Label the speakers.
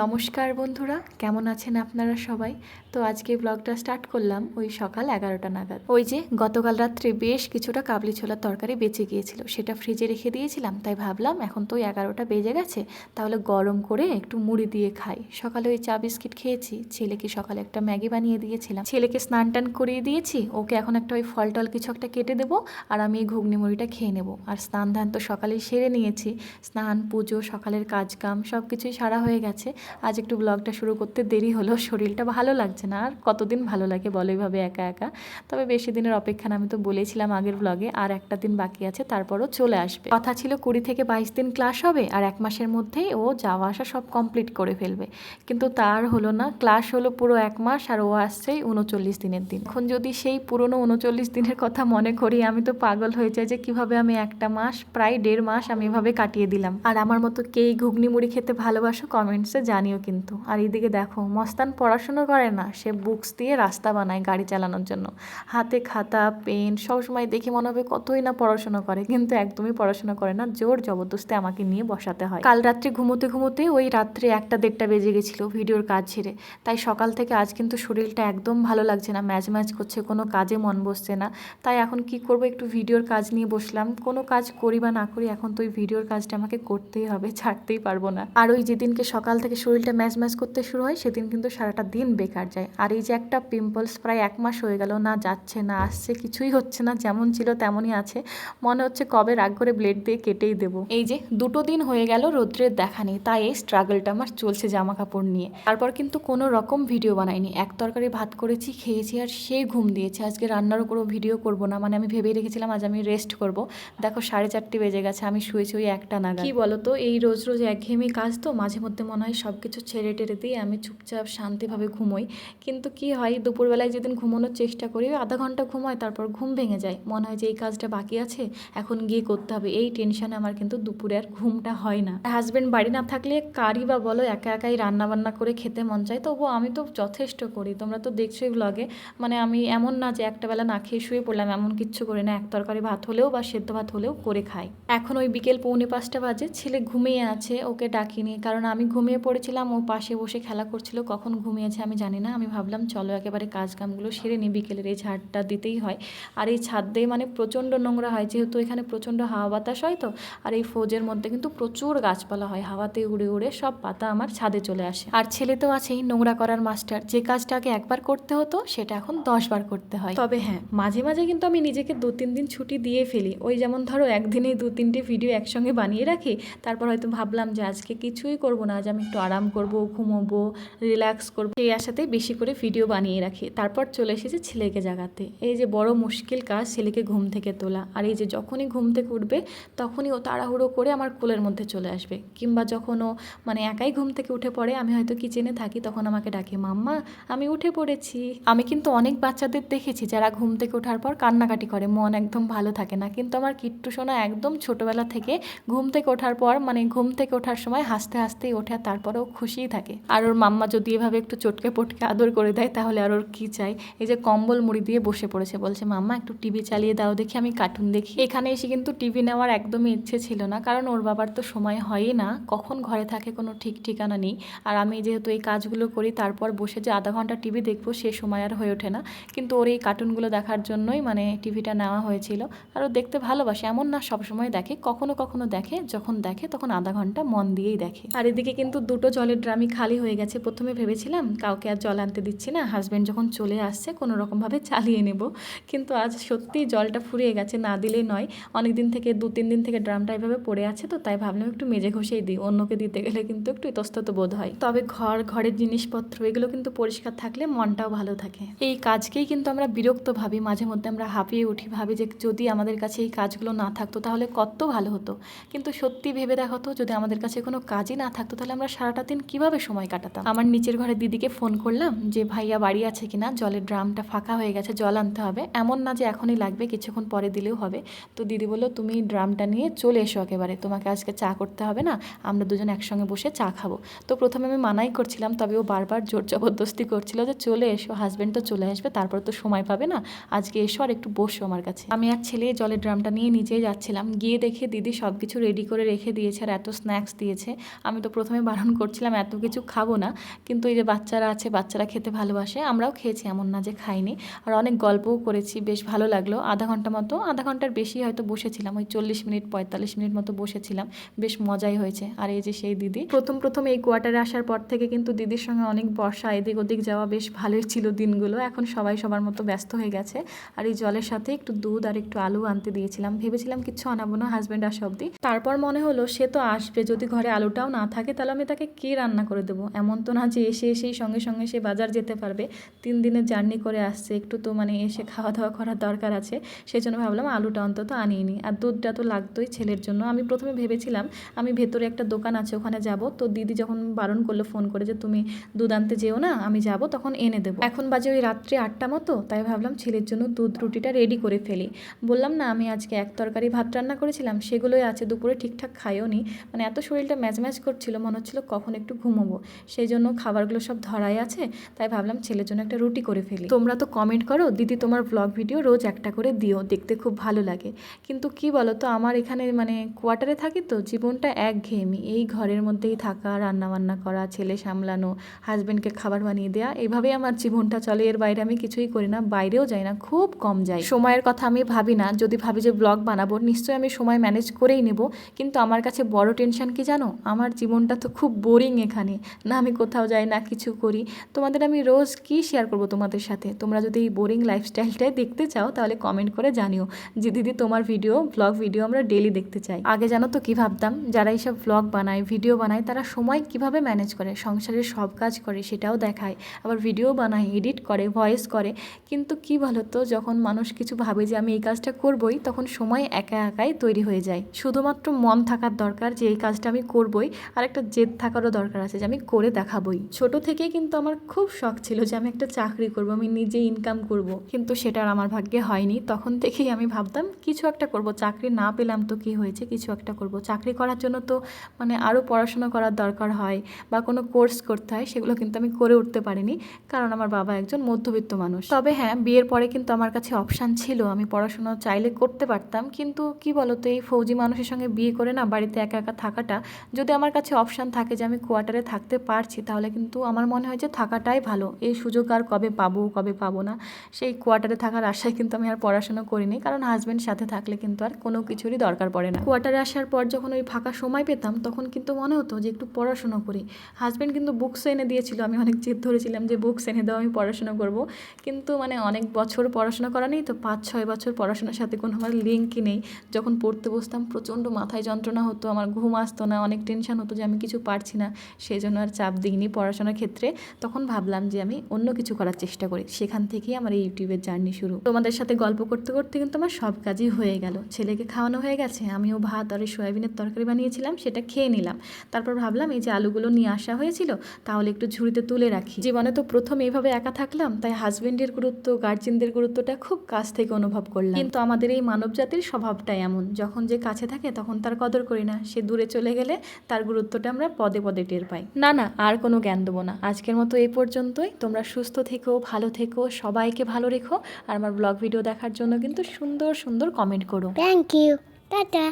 Speaker 1: নমস্কার বন্ধুরা, কেমন আছেন আপনারা সবাই? তো আজকে ব্লগটা স্টার্ট করলাম ওই সকাল এগারোটা নাগাদ। ওই যে গতকাল রাত্রে বেশ কিছুটা কাবলি ছোলার তরকারি বেঁচে গিয়েছিল, সেটা ফ্রিজে রেখে দিয়েছিলাম, তাই ভাবলাম এখন তো ওই এগারোটা বেজে গেছে, তাহলে গরম করে একটু মুড়ি দিয়ে খাই। সকালে ওই চা বিস্কিট খেয়েছি, ছেলেকে সকালে একটা ম্যাগি বানিয়ে দিয়েছিলাম। ছেলেকে স্নান টান করিয়ে দিয়েছি, ওকে এখন একটা ওই ফল টল কিছু একটা কেটে দেবো, আর আমি এই ঘুগনি মুড়িটা খেয়ে নেব। আর স্নান ধান তো সকালেই সেরে নিয়েছি, স্নান, পুজো, সকালের কাজকাম সব কিছুই সারা হয়ে গেছে। আজ একটু ব্লগটা শুরু করতে দেরি হলো, শরীরটা ভালো লাগছে না, আর কতদিন ভালো লাগে বলো এইভাবে একা একা। তবে বেশি দিনের অপেক্ষা আমি তো বলেছিলাম আগের ব্লগে আর একটা দিন বাকি আছে, তারপরও চলে আসবে। কথা ছিল কুড়ি থেকে বাইশ দিন ক্লাস হবে, আর এক মাসের মধ্যেই ও যাওয়া আসা সব কমপ্লিট করে ফেলবে। কিন্তু তার হলো না ক্লাস হলো পুরো এক মাস, আর ও আসছেই উনচল্লিশ দিনের দিন। এখন যদি সেই পুরনো উনচল্লিশ দিনের কথা মনে করি, আমি তো পাগল হয়ে যাই যে কীভাবে আমি একটা মাস, প্রায় দেড় মাস আমি এভাবে কাটিয়ে দিলাম। আর আমার মতো কে ঘুগনি মুড়ি খেতে ভালোবাসো কমেন্টসে জানিও কিন্তু। আর এদিকে দেখো, মস্তান পড়াশুনো করে না, সে বুকস দিয়ে রাস্তা বানায় গাড়ি চালানোর জন্য। হাতে খাতা পেন সবসময় দেখি মনে হবে কতই না পড়াশুনো করে, কিন্তু একদমই পড়াশোনা করে না, জোর জবরদস্তি আমাকে নিয়ে বসাতে হয়। কাল রাত্রে ঘুমোতে ঘুমোতে ওই রাত্রে একটা দেড়টা বেজে গেছিল ভিডিওর কাজ ছেড়ে। তাই সকাল থেকে আজ কিন্তু শরীরটা একদম ভালো লাগছে না ম্যাচ ম্যাচ করছে, কোনো কাজে মন বসছে না। তাই এখন কি করব, একটু ভিডিওর কাজ নিয়ে বসলাম। কোনো কাজ করি বা না করি, এখন তো ওই ভিডিওর কাজটা আমাকে করতেই হবে, ছাড়তেই পারব না। আর ওই যেদিনকে সকাল থেকে শরীরটা ম্যাচ ম্যাচ করতে শুরু হয়, সেদিন কিন্তু সারাটা দিন বেকার যায়। আর এই যে একটা পিম্পলস প্রায় এক মাস হয়ে গেল, না যাচ্ছে, না আসছে, কিছুই হচ্ছে না, যেমন ছিল তেমনই আছে। মনে হচ্ছে কবে রাগ করে ব্লেড দিয়ে কেটেই দেবো। এই যে দুটো দিন হয়ে গেল, রৌদ্রের দেখা নেই, তাই এই স্ট্রাগলটা আমার চলছে জামা কাপড় নিয়ে। তারপর কিন্তু কোনো রকম ভিডিও বানাইনি। এক তরকারি ভাত করেছি, খেয়েছি, আর সেই ঘুম দিয়েছে। আজকে রান্নারও কোনো ভিডিও করব না মানে আমি ভেবেই রেখেছিলাম আজ আমি রেস্ট করব। দেখো, সাড়ে চারটে বেজে গেছে, আমি শুয়েছি ওই একটা নাগাদ। কি বলো তো এই রোজ রোজ একঘেয়েমি কাজ তো, মাঝে মধ্যে মনে হয় সব কিছু ছেড়ে টেড়ে দিয়ে আমি চুপচাপ শান্তিভাবে ঘুমোই। কিন্তু কি হয়, দুপুরবেলায় যেদিন ঘুমানোর চেষ্টা করি আধা ঘণ্টা ঘুমায়, তারপর ঘুম ভেঙে যায়। মনে হয় যে এই কাজটা বাকি আছে, এখন গিয়ে করতে হবে। এই টেনশনে আমার কিন্তু দুপুরে আর ঘুমটা হয় না। হাজব্যান্ড বাড়ি না থাকলে কারি বা বলো, একা একাই রান্না বান্না করে খেতে মন চায়। তবুও আমি তো যথেষ্ট করি, তোমরা তো দেখছোই ব্লগে মানে আমি এমন না যে একটা বেলা না খেয়ে শুয়ে পড়লাম, এমন কিচ্ছু করি না। এক তরকারি ভাত হলেও বা সেদ্ধ ভাত হলেও করে খাই। এখন ওই বিকেল পৌনে পাঁচটা বাজে, ছেলে ঘুমিয়ে আছে, ওকে ডাকিনি। কারণ আমি ঘুমিয়ে পড়েছিলাম ও পাশে বসে খেলা করছিল, কখন ঘুমিয়েছে আমি জানি না। আমি ভাবলাম, চলো একেবারে কাজ কামগুলো সেরে নিই বিকেলের এই ঝাড়টা দিতেই হয়। আর এই ছাদ দিয়ে মানে প্রচণ্ড নোংরা হয়, যেহেতু এখানে প্রচণ্ড হাওয়া বাতাস হয় তো, আর এই ফৌজের মধ্যে কিন্তু প্রচুর গাছপালা হয়। হাওয়াতে উড়ে উড়ে সব পাতা আমার ছাদে চলে আসে। আর ছেলে তো আছেই, নোংরা করার মাস্টার। যে কাজটা আগে একবার করতে হতো, সেটা এখন দশ বার করতে হয়। তবে হ্যাঁ মাঝে মাঝে কিন্তু আমি নিজেকে দু তিন দিন ছুটি দিয়ে ফেলি। ওই যেমন ধরো, একদিনেই দু তিনটে ভিডিও একসঙ্গে বানিয়ে রাখি, তারপর হয়তো ভাবলাম যে আজকে কিছুই করব না, আজ আমি একটু আরাম করব, ঘুমোবো রিল্যাক্স করব। সেই আশাতেই বেশি করে ভিডিও বানিয়ে রাখি। তারপর চলে এসেছে ছেলেকে জাগাতে। এই যে বড় মুশকিল কাজ ছেলেকে ঘুম থেকে তোলা। আর এই যে যখনই ঘুম থেকে উঠবে, তখনই ও তাড়াহুড়ো করে আমার কোলের মধ্যে চলে আসবে। কিংবা যখন ও মানে একাই ঘুম থেকে উঠে পড়ে, আমি হয়তো কিচেনে থাকি, তখন আমাকে ডাকে, মাম্মা, আমি উঠে পড়েছি। আমি কিন্তু অনেক বাচ্চাদের দেখেছি, যারা ঘুম থেকে ওঠার পর কান্নাকাটি করে। মন একদম ভালো থাকে না। কিন্তু আমার কিট্টু সোনা একদম ছোটবেলা থেকে ঘুম থেকে ওঠার পর মানে ঘুম থেকে ওঠার সময় হাসতে হাসতেই ওঠে, আর তারপরেও খুশিই থাকে। আর ওর মাম্মা যদি এভাবে একটু চটকে পটকে আদর করে দেয়, তাহলে আর ওর কী চাই? এই যে কম্বল মুড়ি দিয়ে বসে পড়েছে, বলছে, মাম্মা, একটু টিভি চালিয়ে দাও, দেখি আমি কার্টুন দেখি। এখানে এসে কিন্তু টিভি নেওয়ার একদমই ইচ্ছে ছিল না, কারণ ওর বাবার তো সময় হয়ই না। কখন ঘরে থাকে কোনো ঠিক ঠিকানা নেই। আর আমি যেহেতু এই কাজগুলো করি, তারপর বসে যে আধা ঘণ্টা টিভি দেখব, সে সময় আর হয়ে ওঠে না। কিন্তু ওর এই কার্টুনগুলো দেখার জন্যই মানে টিভিটা নেওয়া হয়েছিল। আর ও দেখতে ভালোবাসে, এমন না সবসময় দেখে, কখনো কখনো দেখে, যখন দেখে, তখন আধা ঘণ্টা মন দিয়েই দেখে। আর এদিকে কিন্তু দুটো জলের ড্রামই খালি হয়ে গেছে। প্রথমে ভেবেছিলাম, কাউকে আর জল আনতে দিচ্ছি না হাজব্যান্ড যখন চলে আসছে, কোনো রকমভাবে চালিয়ে নেব। কিন্তু আজ সত্যিই জলটা ফুরিয়ে গেছে, না দিলেই নয়। অনেক দিন থেকে, দু তিন দিন থেকে ড্রামটা এভাবে পড়ে আছে তো, তাই ভাবলাম একটু মেজে ঘষেই দিই। অন্যকে দিতে গেলে কিন্তু একটু ইতস্তত বোধ হয়। তবে ঘর, ঘরের জিনিসপত্র, এগুলো কিন্তু পরিষ্কার থাকলে মনটাও ভালো থাকে। এই কাজকেই কিন্তু আমরা বিরক্ত ভাবি, মাঝে মধ্যে আমরা হাঁপিয়ে উঠি, ভাবি যে যদি আমাদের কাছে এই কাজগুলো না থাকতো তাহলে কত ভালো হতো। কিন্তু সত্যি ভেবে দেখো তো, যদি আমাদের কাছে কোনো কাজই না থাকতো তাহলে আমরা সারাটা দিন কীভাবে সময় কাটাতাম? আমার নিচের ঘরের দিদিকে ফোন করলাম যে, ভাইয়া, বাড়ি আছে কিনা? জলের ড্রামটা ফাঁকা হয়ে গেছে, জল আনতে হবে। এমন না যে এখনই লাগবে, কিছুক্ষণ পরে দিলেও হবে। তো দিদি বলল, তুমি ড্রামটা নিয়ে চলে এসো একেবারে, তোমাকে আজকে চা করতে হবে না, আমরা দুজন একসঙ্গে বসে চা খাব। তো প্রথমে আমি মানাই করছিলাম, তবে ও বারবার জোর জবরদস্তি করছিল যে, চলে এসো হাজব্যান্ড তো চলে আসবে, তারপর তো সময় পাবে না, আজকে এসো আর একটু বসো আমার কাছে। আমি আর ছেলে জলের ড্রামটা নিয়ে নিজেই যাচ্ছিলাম, গিয়ে দেখে দিদি সব কিছু রেডি করে রেখে দিয়েছে আর এত স্ন্যাক্স দিয়েছে। আমি তো প্রথমে বারণ করছিলাম, এত কিছু খাব না। কিন্তু এই যে বাচ্চারা আছে, বাচ্চারা খেতে ভালোবাসে, আমরাও খেয়েছি এমন না যে খাইনি। আর অনেক গল্পও করেছি, বেশ ভালো লাগল। আধা ঘণ্টা মতো, আধা ঘণ্টার বেশি হয়তো বসেছিলাম, ওই চল্লিশ মিনিট, পঁয়তাল্লিশ মিনিট মতো বসেছিলাম। বেশ মজাই হয়েছে। আর এই যে সেই দিদি, প্রথম প্রথম এই কোয়ার্টারে আসার পর থেকে কিন্তু দিদির সঙ্গে অনেক বর্ষা এদিক ওদিক যাওয়া বেশ ভালোই ছিল দিনগুলো। এখন সবাই সবার মতো ব্যস্ত হয়ে গেছে। আর এই জলের সাথে একটু দুধ আর একটু আলু আনতে দিয়েছিলাম। ভেবেছিলাম কিছু আনাবো না হাজব্যান্ড আসা অব্দি তারপর মনে হলো, সে তো আসবে, যদি ঘরে আলুটাও না থাকে, তাহলে আমি তাকে কী রান্না করে দেবো? এমন তো না যে এসে এসেই সঙ্গে সঙ্গে সে বাজার যেতে পারবে। তিন দিনের জার্নি করে আসছে, একটু তো মানে এসে খাওয়া দাওয়া করার দরকার আছে। সেই জন্য ভাবলাম আলুটা অন্তত আনিয়ে নিই। আর দুধটা তো লাগতোই ছেলের জন্য। আমি প্রথমে ভেবেছিলাম আমি ভেতরে একটা দোকান আছে, ওখানে যাব। তো দিদি যখন বারণ করল, ফোন করে যে, তুমি দুধ আনতে যেও না, আমি যাব, তখন এনে দেবো। এখন বাজে ওই রাত্রি আটটা মতো, তাই ভাবলাম ছেলের জন্য দুধ রুটিটা রেডি করে ফেলি। বললাম, না, আমি আজকে এক তরকারি ভাত রান্না করেছিলাম, সেগুলোই আছে, দুপুরে ঠিকঠাক খাইও নি মানে এত শরীরটা ম্যাচ ম্যাচ করছিল, মনে হচ্ছিল কখন একটু ঘুমোবো। সেই জন্য খাবারগুলো সব ধরাই আছে, তাই ভাবলাম ছেলের জন্য একটা রুটি করে ফেলি। তোমরা তো কমেন্ট করো, দিদি তোমার ব্লগ ভিডিও রোজ একটা করে দিও, দেখতে খুব ভালো লাগে। কিন্তু কি বলো তো আমার এখানে মানে কোয়ার্টারে থাকি তো, জীবনটা এক ঘেয়েমি এই ঘরের মধ্যেই থাকা রান্না বান্না করা, ছেলে সামলানো হাজব্যান্ডকে খাবার বানিয়ে দেওয়া এইভাবেই আমার জীবনটা চলে। এর বাইরে আমি কিছুই করি না, বাইরেও যাই না, খুব কম যাই। সময়ের কথা আমি ভাবি না, যদি ভাবি যে ব্লগ বানাবো, নিশ্চয়ই আমি সময় ম্যানেজ করেই নেব। কিন্তু আমার কাছে বড় টেনশন কি জানো? আমার জীবনটা তো খুব বোরিং এখানে। না, আমি কোথাও যাই, না কিছু করি। তোমাদের আমি রোজ কি শেয়ার করব তোমাদের সাথে? তোমরা যদি এই বোরিং লাইফস্টাইলটাই দেখতে চাও, তাহলে কমেন্ট করে জানিও। যে দিদি, তোমার ভিডিও ব্লগ ভিডিও আমরা ডেলি দেখতে চাই। আগে জানো তো কী ভাবতাম? যারা এইসব ব্লগ বানায় ভিডিও বানায়, তারা সময় কীভাবে ম্যানেজ করে? সংসারের সব কাজ করে, সেটাও দেখায়। আবার ভিডিও বানায় এডিট করে ভয়েস করে। কিন্তু কি তো যখন মানুষ কিছু ভাবে যে আমি এই কাজটা করবই, তখন সময় একা একাই তৈরি হয়ে যায়। শুধুমাত্র মন থাকার দরকার যে এই কাজটা আমি করবই, আর একটা জেদ থাকারও দরকার আছে যে আমি করে দেখাবই। ছোট থেকেই কিন্তু আমার খুব শখ ছিল যে আমি একটা চাকরি করব, আমি নিজে ইনকাম করব। কিন্তু সেটা আর আমার ভাগ্যে হয়নি। তখন থেকেই আমি ভাবতাম, কিছু একটা করব। চাকরি না পেলাম তো কি হয়েছে? কিছু একটা করব। চাকরি করার জন্য তো মানে আরও পড়াশোনা করার দরকার হয় বা কোনো কোর্স করতে হয়, সেগুলো কিন্তু আমি করে উঠতে পারিনি। কারণ আমার বাবা একজন মধ্যবিত্ত মানুষ। তবে হ্যাঁ বিয়ের পরে কিন্তু আমার কাছে অপশান ছিল। আমি পড়াশোনা চাইলে করতে পারতাম। কিন্তু কি বলতো, এই ফৌজি মানুষের সঙ্গে বিয়ে করে না বাড়িতে একা একা থাকাটা, যদি আমার কাছে অপশান থাকে যে আমি কোয়ার্টারে থাকতে পারছি, তাহলে কিন্তু আমার মনে হয় যে থাকাটাই ভালো। এই সুযোগ আর কবে পাবো কবে পাবো না, সেই কোয়ার্টারে থাকার আশায় কিন্তু আমি আর পড়াশোনা করিনি, কারণ হাজব্যান্ড সাথে থাকলে কিন্তু আর কোনো কিছুরই দরকার পড়ে না। কোয়ার্টারে আসার পর যখন ওই ফাঁকা সময় পেতাম, তখন কিন্তু মনে হতো যে একটু পড়াশোনা করি। হাজব্যান্ড কিন্তু বুকস এনে দিয়েছিল, আমি অনেক জেদ ধরেছিলাম যে বুকস এনে দাও, আমি পড়াশোনা করব। কিন্তু মানে অনেক বছর পড়াশোনা করা নেই তো পাঁচ, ছয় বছর পড়াশোনার সাথে কোনো আমার লিঙ্কই নেই। যখন পড়তে বসতাম, প্রচণ্ড মাথায় যন্ত্রণা হতো, আমার ঘুম আসতো না, অনেক টেনশন হতো যে আমি কিছু পারছি না সেই জন্য আর চাপ দিইনি পড়াশোনার ক্ষেত্রে। তখন ভাবলাম যে আমি অন্য কিছু করার চেষ্টা করি। সেখান থেকেই আমার এই ইউটিউবের জার্নি শুরু। তোমাদের সাথে গল্প করতে করতে কিন্তু আমার সব কাজই হয়ে গেল। ছেলেকে খাওয়ানো হয়ে গেছে, আমিও ভাত আর সয়াবিনের তরকারি বানিয়েছিলাম, সেটা খেয়ে নিলাম। তারপর ভাবলাম এই যে আলুগুলো নিয়ে আসা হয়েছিল, তাহলে একটু ঝুড়িতে তুলে রাখি। জীবনে তো প্রথম এইভাবে একা থাকলাম, তাই হাজবেন্ডের গুরুত্ব গার্জেনদের গুরুত্বটা খুব কাছ থেকে অনুভব করলাম। কিন্তু আমাদের এই মানব জাতির স্বভাবটাই এমন, যখন যে কাছে থাকে তখন তার কদর করি না। সে দূরে চলে গেলে তার গুরুত্বটা আমরা পদে পদে টের পাই। না না, আর কোনো জ্ঞান দেবো না। আজকের মতো এই পর্যন্তই। তোমরা সুস্থ থেকো, ভালো থেকো, সবাইকে ভালো রেখো। আর আমার ব্লগ ভিডিও দেখার জন্য কিন্তু সুন্দর সুন্দর কমেন্ট করো।
Speaker 2: Thank you Tata.